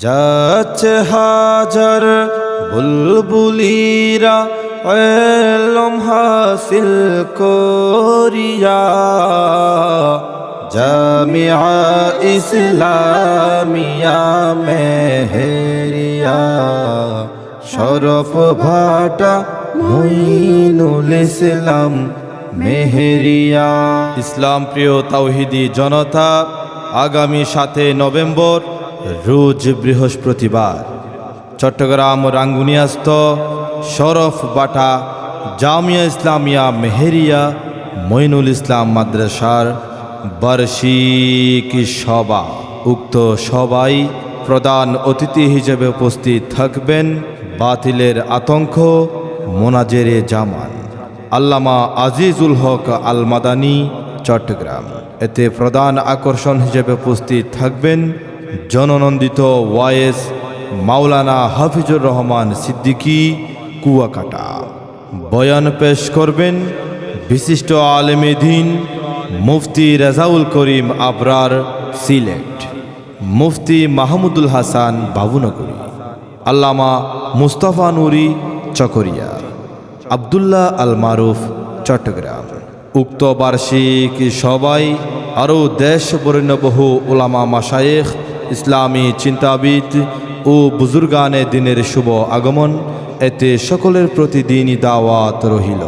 যাচ্ছে হাজার বুলবুলিরা, এলম হাসিল করিয়া। জামিয়া ইসলামিয়া মেহেরিয়া, শরফ ভাটা মুইনুল ইসলাম মেহেরিয়া। ইসলাম প্রিয় তাওহিদি জনতা, আগামী সাতে নভেম্বর রোজ বৃহস্পতিবার, চট্টগ্রাম রাঙ্গুনিয়াস্ত শরফ বাটা জামিয়া ইসলামিয়া মেহেরিয়া মইনুল ইসলাম মাদ্রাসার বার্ষিক সভা। উক্ত সবাই প্রধান অতিথি হিসেবে উপস্থিত থাকবেন বাতিলের আতঙ্ক, মোনাজেরে জামান, আল্লামা আজিজুল হক আল মাদানী চট্টগ্রাম। এতে প্রধান আকর্ষণ হিসেবে উপস্থিত থাকবেন জননন্দিত ওয়াইএস মাওলানা হাফিজুর রহমান সিদ্দিকী কুয়াকাটা। বয়ান পেশ করবেন বিশিষ্ট আলেমে দিন মুফতি রেজাউল করিম আবরার সিলেট, মুফতি মাহমুদুল হাসান বাবুনগরী, আল্লামা মুস্তফা নুরি চকরিয়া, আবদুল্লাহ আল মারুফ চট্টগ্রাম। উক্ত বার্ষিক সবাই আরও দেশ বরেণ্য বহু ওলামা মাসায়েখ ইসলামী চিন্তাবিদ ও বুজুর্গানে দিনের শুভ আগমন এতে সকলের প্রতিদিনই দাওয়াত রহিল।